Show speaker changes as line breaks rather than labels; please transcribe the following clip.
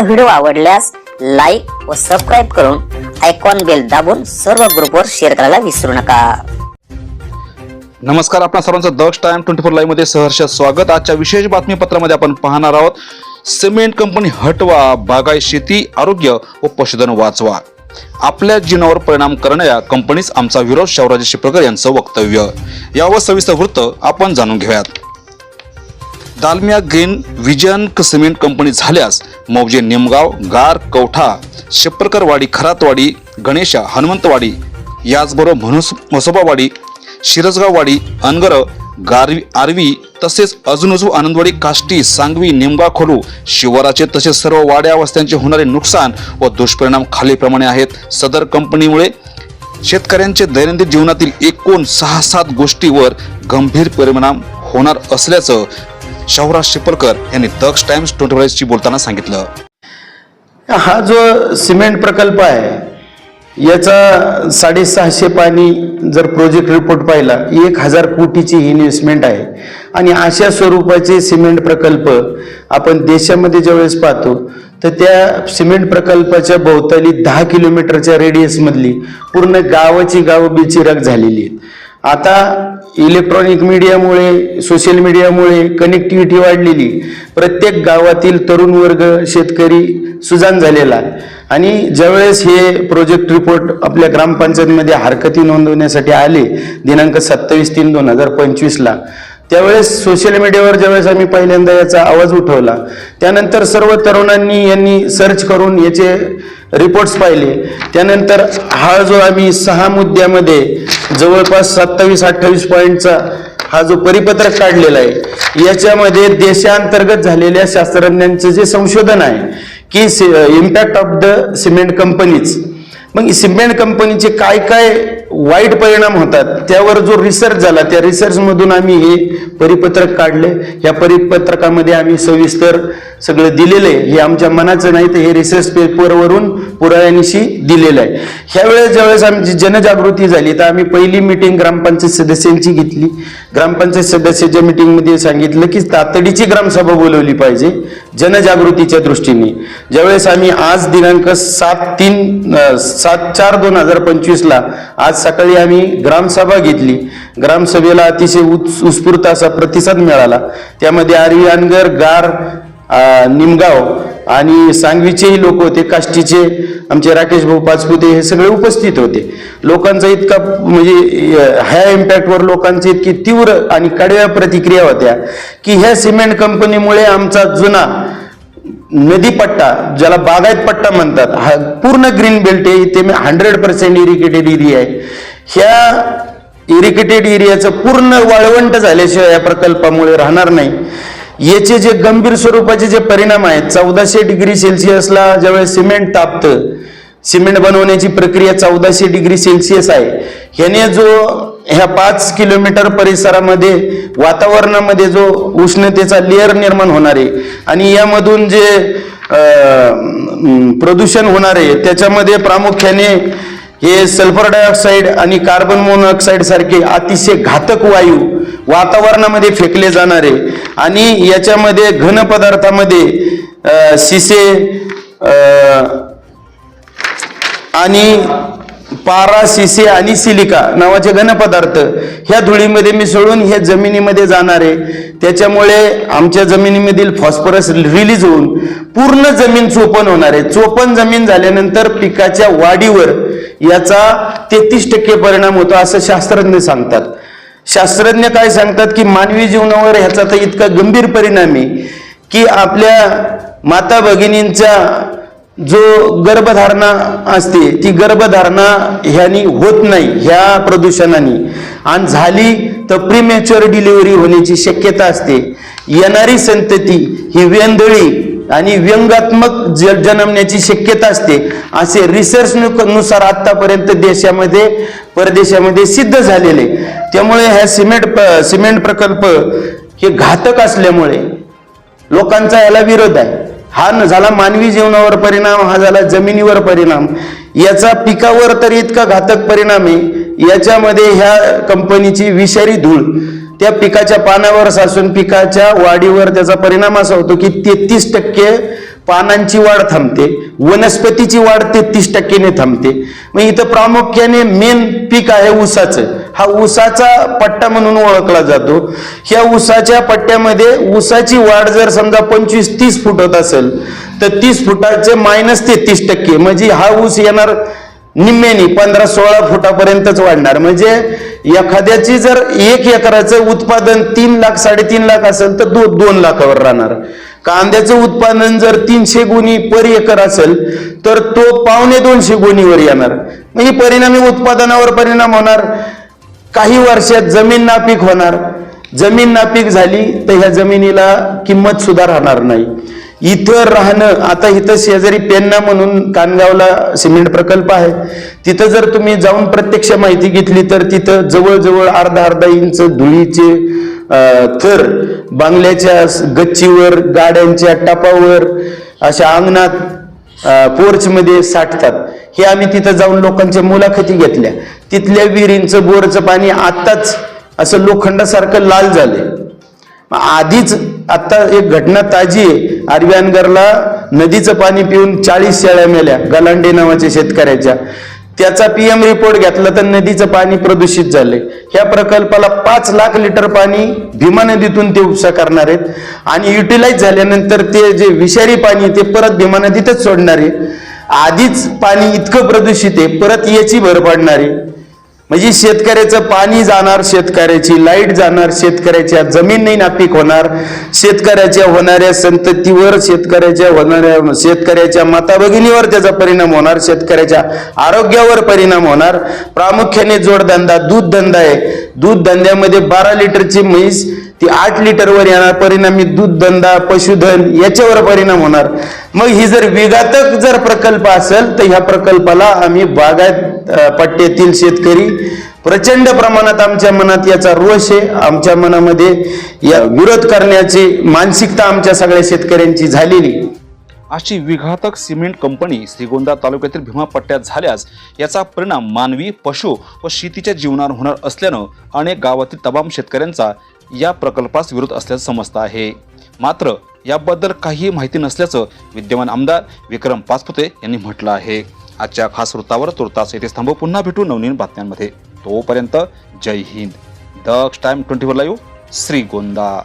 आमचा व्हिडिओ आवडल्यास लाईक व सबस्क्राईब करून आयकॉन बेल दाबून सर्व ग्रुपवर शेअर करायला विसरू नका.
नमस्कार आपणा सर्वांचं दक्ष टाइम ट्वेंटी फोर लाईव्हमध्ये सहर्ष स्वागत. आजच्या विशेष बातमीपत्रामध्ये आपण पाहणार आहोत सिमेंट कंपनी हटवा बागाय शेती आरोग्य व पशुधन वाचवा. आपल्या जीवनावर परिणाम करणाऱ्या कंपनीस आमचा विरोध शिवराजे शिप्रकर यांचं वक्तव्य. यावर सविस्तर वृत्त आपण जाणून घेऊयात. Dalmia green vision cement company झाल्यास मौजे निमगाव गार कवठा शिप्रकरवाडी खरातवाडी गणेशा हनुमंतवाडी याचबरोबर म्हणूस म्हसोबावाडी शिरसगाववाडी अनगर गारवी आरवी तसेच अजूनजू आनंदवाडी काष्टी सांगवी निमगाव खोलू शिवाराचे तसेच सर्व वाड्या वस्त्यांचे होणारे नुकसान व दुष्परिणाम खालीलप्रमाणे आहेत. सदर कंपनीमुळे शेतकऱ्यांचे दैनंदिन जीवनातील एकूण सहा सात गोष्टीवर गंभीर परिणाम होणार असल्याचं शाहराज शिपलकर यांनी दक्ष टाइम्स ट्वेंटी बोलताना सांगितलं.
हा जो सिमेंट प्रकल्प आहे याचा साडेसहाशे पाणी जर प्रोजेक्ट रिपोर्ट पाहिला एक हजार कोटीची इन्व्हेस्टमेंट आहे. आणि अशा स्वरूपाचे सिमेंट प्रकल्प आपण देशामध्ये ज्यावेळेस पाहतो तर त्या सिमेंट प्रकल्पाच्या भोवताली दहा किलोमीटरच्या रेडियसमधली पूर्ण गावाची गावं बिचिराग झालेली आहेत. आता इलेक्ट्रॉनिक मीडियामुळे सोशल मीडियामुळे कनेक्टिव्हिटी वाढलेली. प्रत्येक गावातील तरुण वर्ग शेतकरी सुजान झालेला. आणि ज्यावेळेस हे प्रोजेक्ट रिपोर्ट आपल्या ग्रामपंचायतमध्ये हरकती नोंदवण्यासाठी आले दिनांक सत्तावीस तीन दोन हजार पंचवीसला त्यावेळेस सोशल मीडियावर ज्यावेळेस आम्ही पहिल्यांदा याचा आवाज उठवला त्यानंतर सर्व तरुणांनी यांनी सर्च करून याचे रिपोर्ट्स पाहिले. त्यानंतर हा जो आम्ही सहा मुद्द्यामध्ये जवळपास सत्तावीस अठ्ठावीस पॉईंटचा हा जो परिपत्रक काढलेला आहे याच्यामध्ये देशांतर्गत झालेल्या शास्त्रज्ञांचं जे संशोधन आहे की impact of the cement companies मग सिमेंट कंपनीचे काय काय वाईट परिणाम होतात. त्यावर जो रिसर्च झाला त्या रिसर्चमधून आम्ही हे परिपत्रक काढले. या परिपत्रकामध्ये आम्ही सविस्तर सगळं दिलेलं आहे हे आमच्या मनाचं नाही तर हे रिसर्च पेपरवरून पुराव्यानिशी दिलेलं आहे. ह्यावेळेस ज्यावेळेस आमची जनजागृती झाली तर आम्ही पहिली मिटिंग ग्रामपंचायत सदस्यांची घेतली. ग्रामपंचायत सदस्याच्या मिटिंगमध्ये सांगितलं की तातडीची ग्रामसभा बोलवली पाहिजे जनजागृतीच्या दृष्टीने. ज्यावेळेस आम्ही आज दिनांक सात तीन सात चार दोन हजार पंचवीसला आज सकाळी आम्ही ग्रामसभा घेतली. ग्रामसभेला अतिशय उत्स- उत्स्फूर्त असा प्रतिसाद मिळाला. त्यामध्ये आरवी अनगर गार निमगाव आणि सांगवीचेही लोक होते काष्टीचे आमचे राकेश भाऊ पाचपुते हे सगळे उपस्थित होते. लोकांचा इतका म्हणजे ह्या इम्पॅक्टवर लोकांची इतकी तीव्र आणि कडव्या प्रतिक्रिया होत्या की ह्या सिमेंट कंपनीमुळे आमचा जुना नदी पट्टा ज्याला बागायत पट्टा म्हणतात हा पूर्ण ग्रीन बेल्ट आहे इथे मी हंड्रेड पर्सेंट इरिगेटेड एरिया आहे. ह्या इरिगेटेड एरियाचं पूर्ण वाळवंट झाल्याशिवाय या प्रकल्पामुळे राहणार नाही. याचे जे गंभीर स्वरूपाचे जे परिणाम आहेत चौदाशे डिग्री सेल्सिअसला ज्यावेळेस सिमेंट तापतं सिमेंट बनवण्याची प्रक्रिया चौदाशे डिग्री सेल्सिअस आहे. ह्याने जो ह्या पाच किलोमीटर परिसरामध्ये वातावरणामध्ये जो उष्णतेचा लेअर निर्माण होणार आहे आणि यामधून जे प्रदूषण होणार आहे त्याच्यामध्ये प्रामुख्याने हे सल्फर डायऑक्साईड आणि कार्बन मोनॉक्साईड सारखे अतिशय घातक वायू वातावरणामध्ये फेकले जाणारे आणि याच्यामध्ये घन पदार्थामध्ये शिसे आणि पारा शिसे आणि सिलिका नावाचे घनपदार्थ ह्या धुळीमध्ये मिसळून हे जमिनीमध्ये जाणारे त्याच्यामुळे आमच्या जमिनीमधील फॉस्फरस रिलीज होऊन पूर्ण जमीन चोपण होणार आहे. चोपण जमीन झाल्यानंतर पिकाच्या वाढीवर याचा तेहतीस टक्के परिणाम होतो असं शास्त्रज्ञ सांगतात. शास्त्रज्ञ काय सांगतात की मानवी जीवनावर ह्याचा तर इतका गंभीर परिणाम आहे की आपल्या माता भगिनींचा जो गर्भधारणा असते ती गर्भधारणा ह्यानी होत नाही ह्या प्रदूषणाने. आणि झाली तर प्रीमॅच्युअर डिलिव्हरी होण्याची शक्यता असते. येणारी संतती ही वेंधळी आणि व्यंगात्मक जन्मण्याची शक्यता असते. असे रिसर्च नुसार आतापर्यंत देशामध्ये परदेशामध्ये सिद्ध झालेले. त्यामुळे ह्या सिमेंट सिमेंट प्रकल्प हे घातक असल्यामुळे लोकांचा याला विरोध आहे. हा न झाला मानवी जीवनावर परिणाम हा झाला जमिनीवर परिणाम. याचा पिकावर तर इतका घातक परिणाम आहे. याच्यामध्ये ह्या कंपनीची विषारी धूळ. त्या पिकाच्या पानावर सासून पिकाच्या वाढीवर त्याचा परिणाम असा होतो की तेहतीस टक्के पानांची वाढ थांबते. वनस्पतीची वाढ तेहतीस टक्क्याने थांबते. मग इथं प्रामुख्याने मेन पीक आहे ऊसाचं. हा ऊसाचा पट्टा म्हणून ओळखला जातो. ह्या ऊसाच्या पट्ट्यामध्ये ऊसाची वाढ जर समजा पंचवीस तीस फुट होत असेल तर तीस फुटाचे मायनस तेहतीस टक्के. म्हणजे हा ऊस येणार निम्म्यानी पंधरा सोळा फुटापर्यंतच वाढणार. म्हणजे एखाद्याची जर एक एकराचं उत्पादन तीन लाख साडेतीन लाख असेल तर दो दोन लाखावर राहणार. कांद्याचं उत्पादन जर तीनशे गुणी पर एकर असेल तर तो पावणे दोनशे गुणीवर येणार. म्हणजे परिणामी उत्पादनावर परिणाम होणार. काही वर्षात जमीन नापीक होणार. जमीन नापीक झाली तर ह्या जमिनीला किंमत सुद्धा राहणार नाही. इथं राहणं आता इथं शेजारी पेन्ना म्हणून कानगावला सिमेंट प्रकल्प आहे. तिथं जर तुम्ही जाऊन प्रत्यक्ष माहिती घेतली तर तिथं जवळजवळ अर्धा अर्धा इंच धुळीचे थर बांगल्याच्या गच्चीवर गाड्यांच्या टपावर अशा अंगणात पोर्च मध्ये साठतात. हे आम्ही तिथं जाऊन लोकांच्या मुलाखती घेतल्या. तिथल्या विहिरींचं बोरचं पाणी आत्ताच असं लोखंडासारखं लाल झालंय. आधीच आता एक घटना ताजी आहे. आरव्यानगरला नदीचं पाणी पिऊन चाळीस शेळ्या मेल्या गलांडे नावाच्या शेतकऱ्याच्या. त्याचा पीएम रिपोर्ट घेतला तर नदीचं पाणी प्रदूषित झालंय. ह्या प्रकल्पाला पाच लाख लिटर पाणी भीमा नदीतून ते उपसा करणार आहेत. आणि युटिलाइज झाल्यानंतर ते जे विषारी पाणी आहे ते परत भीमा नदीतच सोडणार आहे. आधीच पाणी इतकं प्रदूषित आहे परत याची भर पडणार आहे. म्हणजे शेतकऱ्याचं पाणी जाणार शेतकऱ्याची लाइट जाणार शेतकऱ्याच्या जमीन नाही नापीक होणार शेतकऱ्याच्या होणाऱ्या संततीवर शेतकऱ्याच्या होणाऱ्या शेतकऱ्याच्या माता भगिनीवर त्याचा परिणाम होणार शेतकऱ्याच्या आरोग्यावर परिणाम होणार. प्रामुख्याने जोडधंदा दूध धंदा आहे. दूध धंद्यामध्ये बारा लिटरची म्हैस ती आठ लिटरवर येणार परिणामी दूध धंदा पशुधन याच्यावर परिणाम होणार. मग ही जर विघातक जर प्रकल्प असेल तर ह्या प्रकल्पाला आम्ही बागायत पट्ट्यातील शेतकरी प्रचंड प्रमाणात आमच्या मनात याचा रोष आहे. आमच्या मनामध्ये या विरोध करण्याची मानसिकता आमच्या सगळ्या शेतकऱ्यांची झालेली.
अशी विघातक सिमेंट कंपनी श्रीगोंदा तालुक्यातील भीमा पट्ट्यात झाल्यास याचा परिणाम मानवी पशु व शेतीच्या जीवनावर होणार असल्यानं अनेक गावातील तमाम शेतकऱ्यांचा या प्रकल्पास विरोध असल्याचं समजतं आहे. मात्र याबद्दल काहीही माहिती नसल्याचं विद्यमान आमदार विक्रम पाचपुते यांनी म्हटलं आहे. आजच्या खास वृत्तावर तुर्तास येथे थांबू पुन्हा भेटू नवनवीन बातम्यांमध्ये. तोपर्यंत जय Hind. Daksh time twenty four live Shrigonda.